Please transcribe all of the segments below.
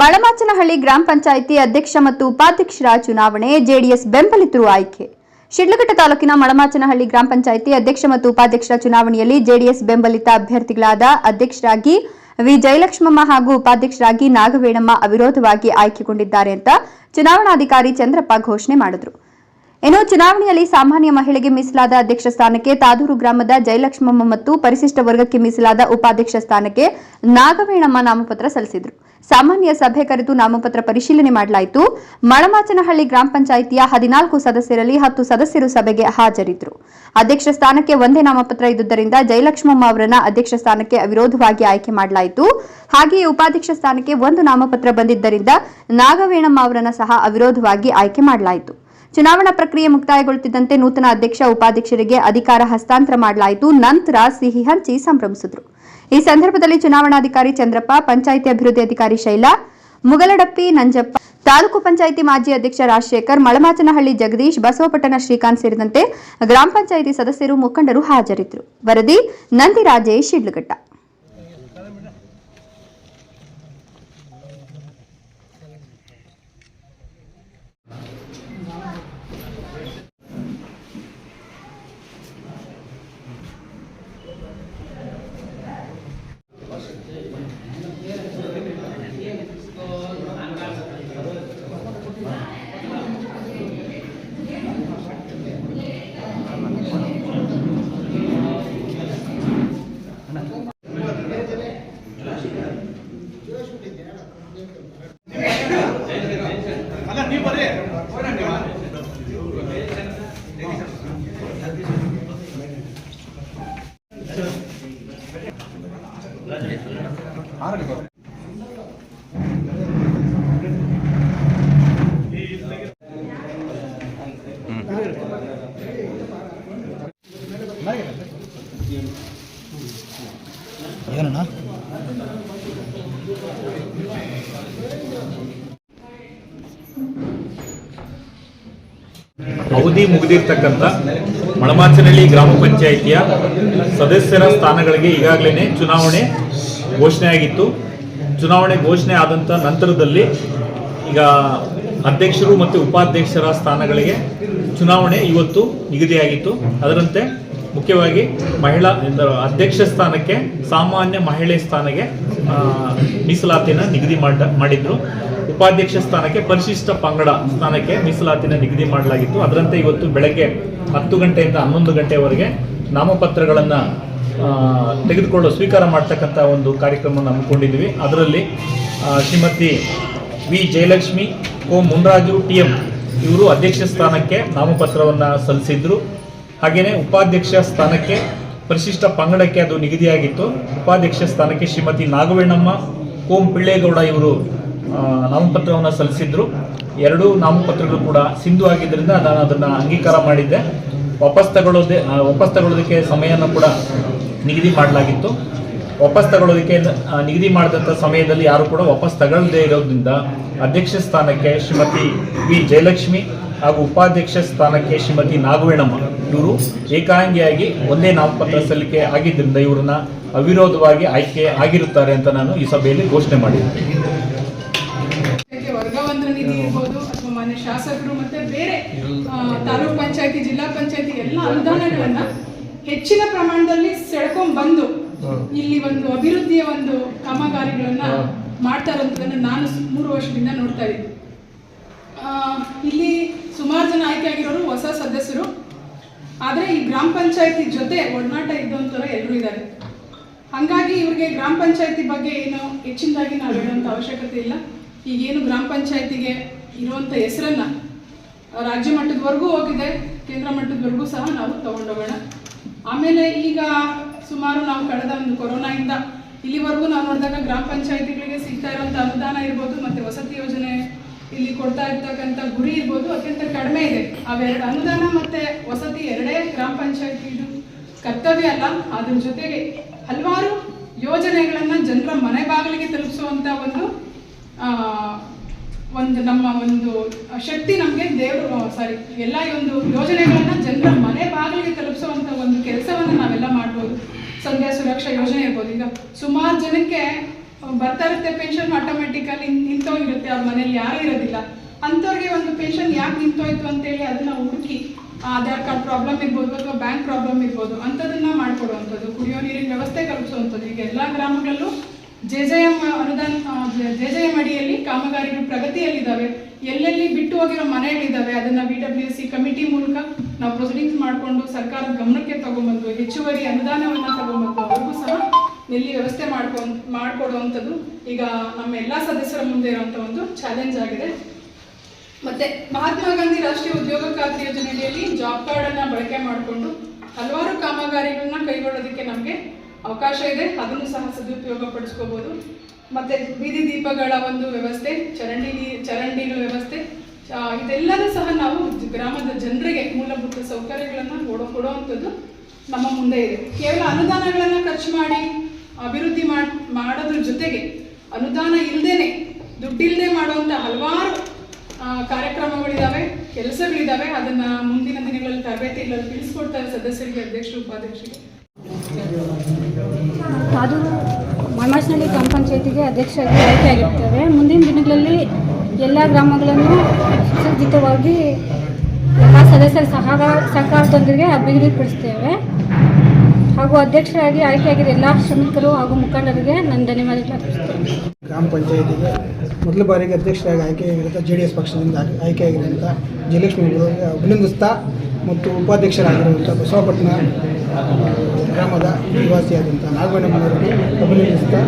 ಮಳಮಾಚನಹಳ್ಳಿ ಗ್ರಾಮ ಪಂಚಾಯಿತಿ ಅಧ್ಯಕ್ಷ ಮತ್ತು ಉಪಾಧ್ಯಕ್ಷರ ಚುನಾವಣೆ, ಜೆಡಿಎಸ್ ಬೆಂಬಲಿತರು ಆಯ್ಕೆ. ಶಿಡ್ಲಘಟ್ಟ ತಾಲೂಕಿನ ಮಳಮಾಚನಹಳ್ಳಿ ಗ್ರಾಮ ಪಂಚಾಯಿತಿ ಅಧ್ಯಕ್ಷ ಮತ್ತು ಉಪಾಧ್ಯಕ್ಷರ ಚುನಾವಣೆಯಲ್ಲಿ ಜೆಡಿಎಸ್ ಬೆಂಬಲಿತ ಅಭ್ಯರ್ಥಿಗಳಾದ ಅಧ್ಯಕ್ಷರಾಗಿ ವಿ. ಜಯಲಕ್ಷ್ಮಮ್ಮ ಹಾಗೂ ಉಪಾಧ್ಯಕ್ಷರಾಗಿ ನಾಗವೇಣಮ್ಮ ಅವಿರೋಧವಾಗಿ ಆಯ್ಕೆಗೊಂಡಿದ್ದಾರೆ ಅಂತ ಚುನಾವಣಾಧಿಕಾರಿ ಚಂದ್ರಪ್ಪ ಘೋಷಣೆ ಮಾಡಿದರು. ಇನ್ನು ಚುನಾವಣೆಯಲ್ಲಿ ಸಾಮಾನ್ಯ ಮಹಿಳೆಗೆ ಮೀಸಲಾದ ಅಧ್ಯಕ್ಷ ಸ್ಥಾನಕ್ಕೆ ತಾದೂರು ಗ್ರಾಮದ ಜಯಲಕ್ಷ್ಮಮ್ಮ ಮತ್ತು ಪರಿಶಿಷ್ಟ ವರ್ಗಕ್ಕೆ ಮೀಸಲಾದ ಉಪಾಧ್ಯಕ್ಷ ಸ್ಥಾನಕ್ಕೆ ನಾಗವೇಣಮ್ಮ ನಾಮಪತ್ರ ಸಲ್ಲಿಸಿದ್ರು. ಸಾಮಾನ್ಯ ಸಭೆ ಕರೆದು ನಾಮಪತ್ರ ಪರಿಶೀಲನೆ ಮಾಡಲಾಯಿತು. ಮಳಮಾಚನಹಳ್ಳಿ ಗ್ರಾಮ ಪಂಚಾಯಿತಿಯ ಹದಿನಾಲ್ಕು ಸದಸ್ಯರಲ್ಲಿ ಹತ್ತು ಸದಸ್ಯರು ಸಭೆಗೆ ಹಾಜರಿದ್ದರು. ಅಧ್ಯಕ್ಷ ಸ್ಥಾನಕ್ಕೆ ಒಂದೇ ನಾಮಪತ್ರ ಇದ್ದುದರಿಂದ ಜಯಲಕ್ಷ್ಮಮ್ಮ ಅವರನ್ನು ಅಧ್ಯಕ್ಷ ಸ್ಥಾನಕ್ಕೆ ಅವಿರೋಧವಾಗಿ ಆಯ್ಕೆ ಮಾಡಲಾಯಿತು. ಹಾಗೆಯೇ ಉಪಾಧ್ಯಕ್ಷ ಸ್ಥಾನಕ್ಕೆ ಒಂದು ನಾಮಪತ್ರ ಬಂದಿದ್ದರಿಂದ ನಾಗವೇಣಮ್ಮ ಅವರನ್ನು ಸಹ ಅವಿರೋಧವಾಗಿ ಆಯ್ಕೆ ಮಾಡಲಾಯಿತು. ಚುನಾವಣಾ ಪ್ರಕ್ರಿಯೆ ಮುಕ್ತಾಯಗೊಳ್ಳುತ್ತಿದ್ದಂತೆ ನೂತನ ಅಧ್ಯಕ್ಷ, ಉಪಾಧ್ಯಕ್ಷರಿಗೆ ಅಧಿಕಾರ ಹಸ್ತಾಂತರ ಮಾಡಲಾಯಿತು. ನಂತರ ಸಿಹಿ ಹಂಚಿ ಸಂಭ್ರಮಿಸಿದ್ರು. ಈ ಸಂದರ್ಭದಲ್ಲಿ ಚುನಾವಣಾಧಿಕಾರಿ ಚಂದ್ರಪ್ಪ, ಪಂಚಾಯಿತಿ ಅಭಿವೃದ್ಧಿ ಅಧಿಕಾರಿ ಶೈಲಾ, ಮುಗಲಡಪ್ಪಿ ನಂಜಪ್ಪ, ತಾಲೂಕು ಪಂಚಾಯಿತಿ ಮಾಜಿ ಅಧ್ಯಕ್ಷ ರಾಜಶೇಖರ್, ಮಳಮಾಚನಹಳ್ಳಿ ಜಗದೀಶ್, ಬಸವಪಟ್ಟಣ ಶ್ರೀಕಾಂತ್ ಸೇರಿದಂತೆ ಗ್ರಾಮ ಪಂಚಾಯಿತಿ ಸದಸ್ಯರು ಮುಖಂಡರು ಹಾಜರಿದ್ದರು. ವರದಿ ನಂದಿರಾಜೇಶ್ ಶಿಡ್ಲಘಟ್ಟ. ಅವಧಿ ಮುಗಿದಿರ್ತಕ್ಕಂಥ ಮಳಮಾಚನಹಳ್ಳಿ ಗ್ರಾಮ ಪಂಚಾಯಿತಿಯ ಸದಸ್ಯರ ಸ್ಥಾನಗಳಿಗೆ ಈಗಾಗಲೇ ಚುನಾವಣೆ ಘೋಷಣೆ ಆಗಿತ್ತು. ಚುನಾವಣೆ ಘೋಷಣೆ ಆದಂಥ ನಂತರದಲ್ಲಿ ಈಗ ಅಧ್ಯಕ್ಷರು ಮತ್ತು ಉಪಾಧ್ಯಕ್ಷರ ಸ್ಥಾನಗಳಿಗೆ ಚುನಾವಣೆ ಇವತ್ತು ನಿಗದಿಯಾಗಿತ್ತು. ಅದರಂತೆ ಮುಖ್ಯವಾಗಿ ಮಹಿಳಾ ಎಂದರು ಅಧ್ಯಕ್ಷ ಸ್ಥಾನಕ್ಕೆ, ಸಾಮಾನ್ಯ ಮಹಿಳೆ ಸ್ಥಾನಕ್ಕೆ ಮೀಸಲಾತಿನ ನಿಗದಿ ಮಾಡ ಮಾಡಿದ್ರು. ಉಪಾಧ್ಯಕ್ಷ ಸ್ಥಾನಕ್ಕೆ ಪರಿಶಿಷ್ಟ ಪಂಗಡ ಸ್ಥಾನಕ್ಕೆ ಮೀಸಲಾತಿನ ನಿಗದಿ ಮಾಡಲಾಗಿತ್ತು. ಅದರಂತೆ ಇವತ್ತು ಬೆಳಗ್ಗೆ ಹತ್ತು ಗಂಟೆಯಿಂದ ಹನ್ನೊಂದು ಗಂಟೆವರೆಗೆ ನಾಮಪತ್ರಗಳನ್ನು ತೆಗೆದುಕೊಳ್ಳೋ, ಸ್ವೀಕಾರ ಮಾಡ್ತಕ್ಕಂಥ ಒಂದು ಕಾರ್ಯಕ್ರಮವನ್ನು ಹಮ್ಮಿಕೊಂಡಿದ್ವಿ ಅದರಲ್ಲಿ Shrimati V Jayalakshmi O Munraju, T M ಇವರು ಅಧ್ಯಕ್ಷ ಸ್ಥಾನಕ್ಕೆ ನಾಮಪತ್ರವನ್ನು ಸಲ್ಲಿಸಿದ್ರು. ಹಾಗೆಯೇ ಉಪಾಧ್ಯಕ್ಷ ಸ್ಥಾನಕ್ಕೆ ಪರಿಶಿಷ್ಟ ಪಂಗಡಕ್ಕೆ ಅದು ನಿಗದಿಯಾಗಿತ್ತು. ಉಪಾಧ್ಯಕ್ಷ ಸ್ಥಾನಕ್ಕೆ ಶ್ರೀಮತಿ ನಾಗವೇಣಮ್ಮ ಕೋಂ ಪಿಳ್ಳೇಗೌಡ ಇವರು ನಾಮಪತ್ರವನ್ನು ಸಲ್ಲಿಸಿದ್ರು. ಎರಡೂ ನಾಮಪತ್ರಗಳು ಕೂಡ ಸಿಂಧು ಆಗಿದ್ದರಿಂದ ನಾನು ಅದನ್ನು ಅಂಗೀಕಾರ ಮಾಡಿದ್ದೆ. ವಾಪಸ್ ತಗೊಳ್ಳೋದೆ ವಾಪಸ್ ತಗೊಳ್ಳೋದಕ್ಕೆ ಸಮಯನ ಕೂಡ ನಿಗದಿ ಮಾಡಲಾಗಿತ್ತು. ವಾಪಸ್ ತಗೊಳ್ಳೋದಕ್ಕೆ ನಿಗದಿ ಮಾಡಿದಂಥ ಸಮಯದಲ್ಲಿ ಯಾರು ಕೂಡ ವಾಪಸ್ ತಗೊಳ್ಳದೇ ಇರೋದ್ರಿಂದ ಅಧ್ಯಕ್ಷ ಸ್ಥಾನಕ್ಕೆ ಶ್ರೀಮತಿ ವಿ. ಜಯಲಕ್ಷ್ಮಿ ಹಾಗೂ ಉಪಾಧ್ಯಕ್ಷ ಸ್ಥಾನಕ್ಕೆ ಶ್ರೀಮತಿ ನಾಗವೇಣಮ್ಮ ಇವರು ಏಕಾಂಗಿಯಾಗಿ ಒಂದೇ ನಾಮಪತ್ರ ಸಲ್ಲಿಕೆ ಆಗಿದ್ದರಿಂದ ಇವರನ್ನ ಅವಿರೋಧವಾಗಿ ಆಯ್ಕೆ ಆಗಿರುತ್ತಾರೆ ಅಂತ ನಾನು ಈ ಸಭೆಯಲ್ಲಿ ಘೋಷಣೆ ಮಾಡಿದ್ದೆ. ಮಾನ್ಯ ಶಾಸಕರು ಮತ್ತೆ ಬೇರೆ ತಾಲೂಕ್ ಪಂಚಾಯತಿ ಜಿಲ್ಲಾ ಪಂಚಾಯತಿ ಎಲ್ಲ ಅನುದಾನಗಳನ್ನ ಹೆಚ್ಚಿನ ಪ್ರಮಾಣದಲ್ಲಿ ಸೆಳ್ಕೊಂಡ್ ಬಂದು ಇಲ್ಲಿ ಒಂದು ಅಭಿವೃದ್ಧಿಯ ಒಂದು ಕಾಮಗಾರಿಗಳನ್ನ ಮಾಡ್ತಾ ಇರೋದನ್ನ ನಾನು ಮೂರು ವರ್ಷದಿಂದ ನೋಡ್ತಾ ಇದ್ದೀನಿ. ಇಲ್ಲಿ ಸುಮಾರು ಜನ ಆಯ್ಕೆ ಆಗಿರೋರು ಹೊಸ ಸದಸ್ಯರು. ಆದರೆ ಈ ಗ್ರಾಮ ಪಂಚಾಯತಿ ಜೊತೆ ಒಡನಾಟ ಇದ್ದಂಥವ್ರು ಎಲ್ಲರೂ ಇದ್ದಾರೆ ಹಾಗಾಗಿ ಇವ್ರಿಗೆ ಗ್ರಾಮ ಪಂಚಾಯತಿ ಬಗ್ಗೆ ಏನು ಹೆಚ್ಚಿನದಾಗಿ ನಾವು ಹೇಳುವಂಥ ಅವಶ್ಯಕತೆ ಇಲ್ಲ. ಈಗೇನು ಗ್ರಾಮ ಪಂಚಾಯತಿಗೆ ಇರುವಂಥ ಹೆಸರನ್ನ ರಾಜ್ಯ ಮಟ್ಟದವರೆಗೂ ಹೋಗಿದೆ, ಕೇಂದ್ರ ಮಟ್ಟದವರೆಗೂ ಸಹ ನಾವು ತಗೊಂಡೋಗೋಣ. ಆಮೇಲೆ ಈಗ ಸುಮಾರು ನಾವು ಕಳೆದ ಒಂದು ಕೊರೋನಾಯಿಂದ ಇಲ್ಲಿವರೆಗೂ ನಾವು ನೋಡಿದಾಗ ಗ್ರಾಮ ಪಂಚಾಯತಿಗಳಿಗೆ ಸಿಗ್ತಾ ಇರುವಂಥ ಅನುದಾನ ಇರ್ಬೋದು, ಮತ್ತೆ ವಸತಿ ಯೋಜನೆ ಇಲ್ಲಿ ಕೊಡ್ತಾ ಇರ್ತಕ್ಕಂಥ ಗುರಿ ಇರ್ಬೋದು, ಅತ್ಯಂತ ಕಡಿಮೆ ಇದೆ. ಅವೆರಡು ಅನುದಾನ ಮತ್ತೆ ವಸತಿ ಎರಡೇ ಗ್ರಾಮ ಪಂಚಾಯತಿ ಇದು. ಕರ್ತವ್ಯ ಅಲ್ಲ, ಅದ್ರ ಜೊತೆಗೆ ಹಲವಾರು ಯೋಜನೆಗಳನ್ನ ಜನರ ಮನೆ ಬಾಗಿಲಿಗೆ ತಲುಪಿಸುವಂತ ಒಂದು ಒಂದು ನಮ್ಮ ಒಂದು ಶಕ್ತಿ ನಮಗೆ ದೇವರು ಸಾರಿ ಎಲ್ಲ ಒಂದು ಯೋಜನೆಗಳನ್ನ ಜನರ ಮನೆ ಬಾಗಿಲಿಗೆ ತಲುಪಿಸುವಂತ ಒಂದು ಕೆಲಸವನ್ನ ನಾವೆಲ್ಲ ಮಾಡ್ಬೋದು. ಸಂಧ್ಯಾ ಸುರಕ್ಷಾ ಯೋಜನೆ ಇರ್ಬೋದು. ಈಗ ಸುಮಾರು ಜನಕ್ಕೆ ಬರ್ತಾ ಇರುತ್ತೆ ಪೆನ್ಷನ್ ಆಟೋಮೆಟಿಕಲಿ ನಿಂತೋಗಿರುತ್ತೆ, ಅವ್ರ ಮನೇಲಿ ಯಾರು ಇರೋದಿಲ್ಲ. ಅಂಥವ್ರಿಗೆ ಒಂದು ಪೆನ್ಷನ್ ಯಾಕೆ ನಿಂತೋಯ್ತು ಅಂತೇಳಿ ಅದನ್ನ ಹುಡುಕಿ ಆಧಾರ್ ಕಾರ್ಡ್ ಪ್ರಾಬ್ಲಮ್ ಇರ್ಬೋದು ಅಥವಾ ಬ್ಯಾಂಕ್ ಪ್ರಾಬ್ಲಮ್ ಇರ್ಬೋದು, ಅಂಥದನ್ನ ಮಾಡ್ಕೊಡುವಂಥದ್ದು, ಕುಡಿಯೋ ನೀರಿನ ವ್ಯವಸ್ಥೆ ಕಲ್ಪಿಸುವಂಥದ್ದು. ಈಗ ಎಲ್ಲ ಗ್ರಾಮಗಳಲ್ಲೂ ಜೆ ಜೆ ಎಂ ಅನುದಾನ ಜೆ ಜೆ ಎಂ ಅಡಿಯಲ್ಲಿ ಕಾಮಗಾರಿಗಳು ಪ್ರಗತಿಯಲ್ಲಿದ್ದಾವೆ. ಎಲ್ಲೆಲ್ಲಿ ಬಿಟ್ಟು ಹೋಗಿರೋ ಮನೆಗಳಿದ್ದಾವೆ, ಅದನ್ನ ಬಿ ಡಬ್ಲ್ಯೂ ಸಿ ಕಮಿಟಿ ಮೂಲಕ ನಾವು ಪ್ರೊಸೀಡಿಂಗ್ಸ್ ಮಾಡಿಕೊಂಡು ಸರ್ಕಾರದ ಗಮನಕ್ಕೆ ತಗೊಂಬಂದು, ಹೆಚ್ಚುವರಿ ಅನುದಾನವನ್ನ ತಗೊಂಬಂದು, ಅವ್ರಿಗೂ ಸಹ ನೆಲ್ಲಿ ವ್ಯವಸ್ಥೆ ಮಾಡ್ಕೊ ಮಾಡಿಕೊಡುವಂಥದ್ದು ಈಗ ನಮ್ಮ ಎಲ್ಲ ಸದಸ್ಯರ ಮುಂದೆ ಇರುವಂಥ ಒಂದು ಚಾಲೆಂಜ್ ಆಗಿದೆ. ಮತ್ತೆ ಮಹಾತ್ಮ ಗಾಂಧಿ ರಾಷ್ಟ್ರೀಯ ಉದ್ಯೋಗ ಖಾತ್ರಿ ಯೋಜನೆಯಲ್ಲಿ ಜಾಬ್ ಕಾರ್ಡ್ ಅನ್ನ ಬಳಕೆ ಮಾಡಿಕೊಂಡು ಹಲವಾರು ಕಾಮಗಾರಿಗಳನ್ನ ಕೈಗೊಳ್ಳೋದಕ್ಕೆ ನಮಗೆ ಅವಕಾಶ ಇದೆ. ಅದನ್ನು ಸಹ ಸದುಪಯೋಗ ಪಡಿಸ್ಕೋಬಹುದು ಮತ್ತೆ ಬೀದಿ ದೀಪಗಳ ಒಂದು ವ್ಯವಸ್ಥೆ, ಚರಂಡಿ ಚರಂಡಿಗಳ ವ್ಯವಸ್ಥೆ ಇದೆಲ್ಲನೂ ಸಹ ನಾವು ಗ್ರಾಮದ ಜನರಿಗೆ ಮೂಲಭೂತ ಸೌಕರ್ಯಗಳನ್ನ ಕೊಡೋ, ಕೊಡುವಂಥದ್ದು ನಮ್ಮ ಮುಂದೆ ಇದೆ. ಕೇವಲ ಅನುದಾನಗಳನ್ನ ಖರ್ಚು ಮಾಡಿ ಅಭಿವೃದ್ಧಿ ಮಾಡ್, ಮಾಡೋದ್ರ ಜೊತೆಗೆ ಅನುದಾನ ಇಲ್ಲದೇನೆ ದುಡ್ಡಿಲ್ಲದೆ ಮಾಡುವಂಥ ಹಲವಾರು ಕಾರ್ಯಕ್ರಮಗಳಿದ್ದಾವೆ ಕೆಲಸಗಳಿದಾವೆ. ಅದನ್ನ ಮುಂದಿನ ದಿನಗಳಲ್ಲಿ ತರಬೇತಿಗಳಲ್ಲಿ ತಿಳಿಸ್ಕೊಡ್ತಾರೆ ಸದಸ್ಯರಿಗೆ, ಅಧ್ಯಕ್ಷರು ಉಪಾಧ್ಯಕ್ಷರಿಗೆ ಅದು ಗ್ರಾಮ ಪಂಚಾಯತಿಗೆ ಅಧ್ಯಕ್ಷರಾಗಿ ಆಯ್ಕೆಯಾಗಿರ್ತೇವೆ ಮುಂದಿನ ದಿನಗಳಲ್ಲಿ ಎಲ್ಲ ಗ್ರಾಮಗಳನ್ನು ಸುಸಜ್ಜಿತವಾಗಿ ಎಲ್ಲ ಸದಸ್ಯರ ಸಹಕಾರ ಸಹಕಾರದೊಂದಿಗೆ ಅಭಿವೃದ್ಧಿಪಡಿಸ್ತೇವೆ. ಹಾಗೂ ಅಧ್ಯಕ್ಷರಾಗಿ ಆಯ್ಕೆಯಾಗಿದ್ದ ಎಲ್ಲ ಶ್ರಮಿಕರು ಹಾಗೂ ಮುಖಂಡರಿಗೆ ನನ್ನ ಧನ್ಯವಾದಗಳು ಅರ್ಪಿಸ್ತೇನೆ ಗ್ರಾಮ ಪಂಚಾಯಿತಿಗೆ ಮೊದಲ ಬಾರಿಗೆ ಅಧ್ಯಕ್ಷರಾಗಿ ಆಯ್ಕೆಯಾಗಿರುವಂಥ ಜೆ ಡಿ ಎಸ್ ಪಕ್ಷದಿಂದ ಆಯ್ಕೆ- ಆಯ್ಕೆಯಾಗಿರುವಂಥ ಜಯಲಕ್ಷ್ಮಿ ಅಭಿನಂದಿಸ್ತಾ ಮತ್ತು ಉಪಾಧ್ಯಕ್ಷರಾಗಿರುವಂಥ ಬಸವಪಟ್ಟಣ ಗ್ರಾಮದ ನಿವಾಸಿಯಾದಂಥ ನಾಗಮಣ್ಣಮ್ಮನವರಿಗೆ ಅಭಿನಂದಿಸ್ತಾ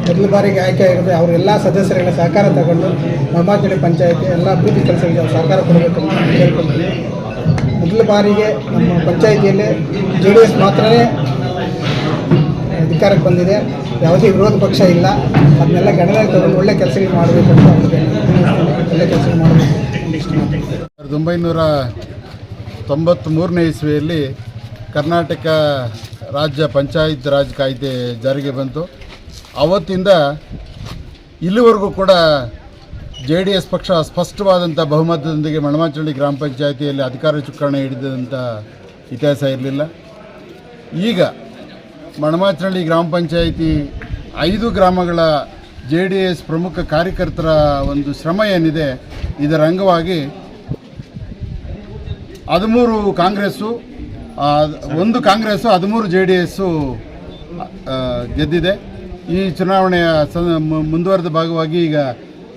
ಮೊದಲ ಬಾರಿಗೆ ಆಯ್ಕೆಯಾಗಿದೆ ಅವರು ಎಲ್ಲ ಸದಸ್ಯರುಗಳ ಸಹಕಾರ ತಗೊಂಡು ಮಮಾಚಳಿ ಪಂಚಾಯತಿ ಎಲ್ಲ ಅಭಿವೃದ್ಧಿ ಕೆಲಸಗಳಿಗೆ ಅವ್ರು ಸಹಕಾರ ಕೊಡಬೇಕು ಅಂತ ಕೇಳ್ಕೊಳ್ತೀನಿ ಮೊದಲ ಬಾರಿಗೆ ನಮ್ಮ ಪಂಚಾಯಿತಿಯಲ್ಲಿ ಜೆ ಡಿ ಎಸ್ ಮಾತ್ರನೇ ಅಧಿಕಾರಕ್ಕೆ ಬಂದಿದೆ ಯಾವುದೇ ವಿರೋಧ ಪಕ್ಷ ಇಲ್ಲ ಅದನ್ನೆಲ್ಲ ಗಣನೆಗೆ ತಗೊಂಡು ಒಳ್ಳೆ ಕೆಲಸಗಳು ಮಾಡಬೇಕು ಅಂತ. ಒಳ್ಳೆ ಕೆಲಸ ಮಾಡಬೇಕು. ಸಾವಿರದ ಒಂಬೈನೂರ ತೊಂಬತ್ತ್ಮೂರನೇ ಇಸ್ವಿಯಲ್ಲಿ ಕರ್ನಾಟಕ ರಾಜ್ಯ ಪಂಚಾಯತ್ ರಾಜ್ ಕಾಯ್ದೆ ಜಾರಿಗೆ ಬಂತು. ಅವತ್ತಿಂದ ಇಲ್ಲಿವರೆಗೂ ಕೂಡ ಜೆ ಡಿ ಎಸ್ ಪಕ್ಷ ಸ್ಪಷ್ಟವಾದಂಥ ಬಹುಮತದೊಂದಿಗೆ ಮಣಮಾಚಳ್ಳಿ ಗ್ರಾಮ ಪಂಚಾಯಿತಿಯಲ್ಲಿ ಅಧಿಕಾರ ಚುಕ್ಕಾಣಿ ಹಿಡಿದಂಥ ಇತಿಹಾಸ ಇರಲಿಲ್ಲ. ಈಗ ಮಣಮಾಚಳ್ಳಿ ಗ್ರಾಮ ಪಂಚಾಯಿತಿ ಐದು ಗ್ರಾಮಗಳ ಜೆ ಡಿ ಎಸ್ ಪ್ರಮುಖ ಕಾರ್ಯಕರ್ತರ ಒಂದು ಶ್ರಮ ಏನಿದೆ, ಇದರ ಅಂಗವಾಗಿ ಹದಿಮೂರು ಕಾಂಗ್ರೆಸ್ಸು ಒಂದು ಕಾಂಗ್ರೆಸ್ಸು, ಹದಿಮೂರು ಜೆ ಡಿ ಎಸ್ಸು ಗೆದ್ದಿದೆ. ಈ ಚುನಾವಣೆಯ ಮುಂದುವರೆದ ಭಾಗವಾಗಿ ಈಗ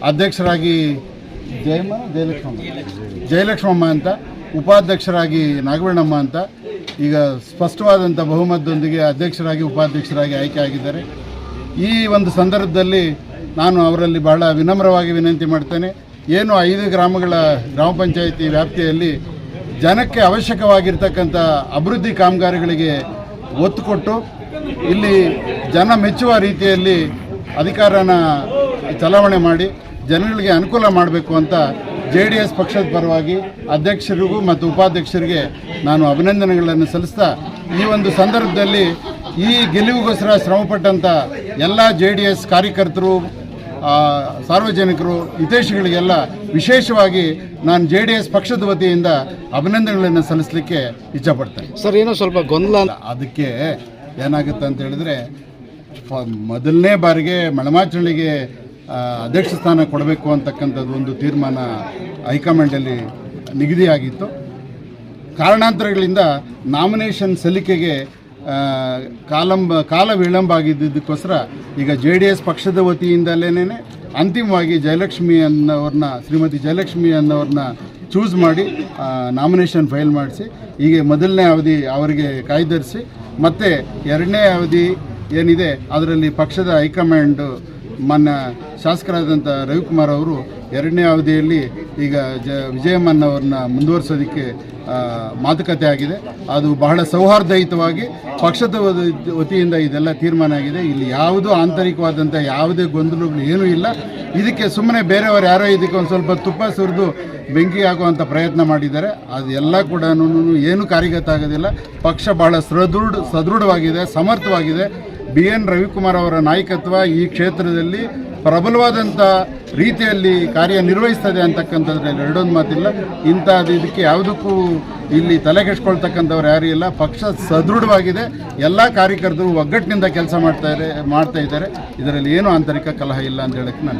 ಅಧ್ಯಕ್ಷರಾಗಿ ಜಯಮ್ಮ, ಜಯಲಕ್ಷ್ಮಮ್ಮ. ಜಯಲಕ್ಷ್ಮಮ್ಮ ಅಂತ, ಉಪಾಧ್ಯಕ್ಷರಾಗಿ ನಾಗವೇಣಮ್ಮ ಅಂತ, ಈಗ ಸ್ಪಷ್ಟವಾದಂಥ ಬಹುಮತದೊಂದಿಗೆ ಅಧ್ಯಕ್ಷರಾಗಿ, ಉಪಾಧ್ಯಕ್ಷರಾಗಿ ಆಯ್ಕೆ ಆಗಿದ್ದಾರೆ. ಈ ಒಂದು ಸಂದರ್ಭದಲ್ಲಿ ನಾನು ಅವರಲ್ಲಿ ಬಹಳ ವಿನಮ್ರವಾಗಿ ವಿನಂತಿ ಮಾಡ್ತೇನೆ. ಏನು ಐದು ಗ್ರಾಮಗಳ ಗ್ರಾಮ ಪಂಚಾಯಿತಿ ವ್ಯಾಪ್ತಿಯಲ್ಲಿ ಜನಕ್ಕೆ ಅವಶ್ಯಕವಾಗಿರ್ತಕ್ಕಂಥ ಅಭಿವೃದ್ಧಿ ಕಾಮಗಾರಿಗಳಿಗೆ ಒತ್ತು ಕೊಟ್ಟು ಇಲ್ಲಿ ಜನ ಮೆಚ್ಚುವ ರೀತಿಯಲ್ಲಿ ಅಧಿಕಾರನ ಚಲಾವಣೆ ಮಾಡಿ ಜನಗಳಿಗೆ ಅನುಕೂಲ ಮಾಡಬೇಕು ಅಂತ ಜೆ ಡಿ ಎಸ್ ಪಕ್ಷದ ಪರವಾಗಿ ಅಧ್ಯಕ್ಷರಿಗೂ ಮತ್ತು ಉಪಾಧ್ಯಕ್ಷರಿಗೆ ನಾನು ಅಭಿನಂದನೆಗಳನ್ನು ಸಲ್ಲಿಸ್ತಾ ಈ ಒಂದು ಸಂದರ್ಭದಲ್ಲಿ ಈ ಗೆಲುವಿಗೋಸ್ಕರ ಶ್ರಮಪಟ್ಟಂಥ ಎಲ್ಲ ಜೆ ಡಿ ಎಸ್ ಕಾರ್ಯಕರ್ತರು ಸಾರ್ವಜನಿಕರು, ಹಿತೈಷಿಗಳಿಗೆಲ್ಲ ವಿಶೇಷವಾಗಿ ನಾನು ಜೆ ಡಿ ಎಸ್ ಪಕ್ಷದ ವತಿಯಿಂದ ಅಭಿನಂದನೆಗಳನ್ನು ಸಲ್ಲಿಸಲಿಕ್ಕೆ ಇಚ್ಛಪಡ್ತೇನೆ. ಸರ್ ಏನೋ ಸ್ವಲ್ಪ ಗೊಂದಲ ಅದಕ್ಕೆ ಏನಾಗುತ್ತೆ ಅಂತ ಹೇಳಿದ್ರೆ ಮೊದಲನೇ ಬಾರಿಗೆ ಮಳಮಾಚಳಿಗೆ ಅಧ್ಯಕ್ಷ ಸ್ಥಾನ ಕೊಡಬೇಕು ಅಂತಕ್ಕಂಥದ್ದು ಒಂದು ತೀರ್ಮಾನ ಹೈಕಮಾಂಡಲ್ಲಿ ನಿಗದಿಯಾಗಿತ್ತು. ಕಾರಣಾಂತರಗಳಿಂದ ನಾಮಿನೇಷನ್ ಸಲ್ಲಿಕೆಗೆ ಕಾಲಂಬ ಕಾಲ ವಿಳಂಬ ಆಗಿದ್ದಕ್ಕೋಸ್ಕರ ಈಗ ಜೆ ಡಿ ಎಸ್ ಪಕ್ಷದ ವತಿಯಿಂದಲೇ ಅಂತಿಮವಾಗಿ ಜಯಲಕ್ಷ್ಮಿ ಅನ್ನೋರನ್ನ ಶ್ರೀಮತಿ ಜಯಲಕ್ಷ್ಮಿ ಅನ್ನೋರನ್ನ ಚೂಸ್ ಮಾಡಿ ನಾಮಿನೇಷನ್ ಫೈಲ್ ಮಾಡಿಸಿ ಈಗ ಮೊದಲನೇ ಅವಧಿ ಅವರಿಗೆ ಕಾಯ್ದಿರಿಸಿ, ಮತ್ತು ಎರಡನೇ ಅವಧಿ ಏನಿದೆ, ಅದರಲ್ಲಿ ಪಕ್ಷದ ಹೈಕಮಾಂಡ್ ಮಾನ್ಯ ಶಾಸಕರಾದಂಥ ರವಿಕುಮಾರ್ ಅವರು ಎರಡನೇ ಅವಧಿಯಲ್ಲಿ ಈಗ ಜ ವಿಜಯಮ್ಮನವ್ರನ್ನ ಮುಂದುವರಿಸೋದಕ್ಕೆ ಆ, ಮಾತುಕತೆ ಆಗಿದೆ. ಅದು ಬಹಳ ಸೌಹಾರ್ದಯುತವಾಗಿ ಪಕ್ಷದ ವತಿ- ವತಿಯಿಂದ ಇದೆಲ್ಲ ತೀರ್ಮಾನ ಆಗಿದೆ. ಇಲ್ಲಿ ಯಾವುದೂ ಆಂತರಿಕವಾದಂಥ ಯಾವುದೇ ಗೊಂದಲಗಳು ಏನೂ ಇಲ್ಲ. ಇದಕ್ಕೆ ಸುಮ್ಮನೆ ಬೇರೆಯವರು ಯಾರೋ ಇದಕ್ಕೆ ಒಂದು ಸ್ವಲ್ಪ ತುಪ್ಪ ಸುರಿದು ಬೆಂಕಿ ಆಗುವಂಥ ಪ್ರಯತ್ನ ಮಾಡಿದ್ದಾರೆ. ಅದು ಎಲ್ಲ ಕೂಡ ಏನು ಕಾರ್ಯಗತ ಆಗೋದಿಲ್ಲ. ಪಕ್ಷ ಬಹಳ ಸದೃಢ ಸದೃಢವಾಗಿದೆ ಸಮರ್ಥವಾಗಿದೆ. ಬಿ ಎನ್ ರವಿಕುಮಾರ್ ಅವರ ನಾಯಕತ್ವ ಈ ಕ್ಷೇತ್ರದಲ್ಲಿ ಪ್ರಬಲವಾದಂಥ ರೀತಿಯಲ್ಲಿ ಕಾರ್ಯನಿರ್ವಹಿಸ್ತದೆ ಅಂತಕ್ಕಂಥದ್ರಲ್ಲಿ ಎರಡೊಂದು ಮಾತಿಲ್ಲ. ಇಂಥದ್ದು ಇದಕ್ಕೆ ಯಾವುದಕ್ಕೂ ಇಲ್ಲಿ ತಲೆ ಕೆಡ್ಸ್ಕೊಳ್ತಕ್ಕಂಥವ್ರು ಯಾರೂ ಇಲ್ಲ. ಪಕ್ಷ ಸದೃಢವಾಗಿದೆ. ಎಲ್ಲ ಕಾರ್ಯಕರ್ತರು ಒಗ್ಗಟ್ಟಿನಿಂದ ಕೆಲಸ ಮಾಡ್ತಾ ಮಾಡ್ತಾ ಇದ್ದಾರೆ. ಇದರಲ್ಲಿ ಏನೂ ಆಂತರಿಕ ಕಲಹ ಇಲ್ಲ ಅಂತ ಹೇಳಕ್ಕೆ ನಾನು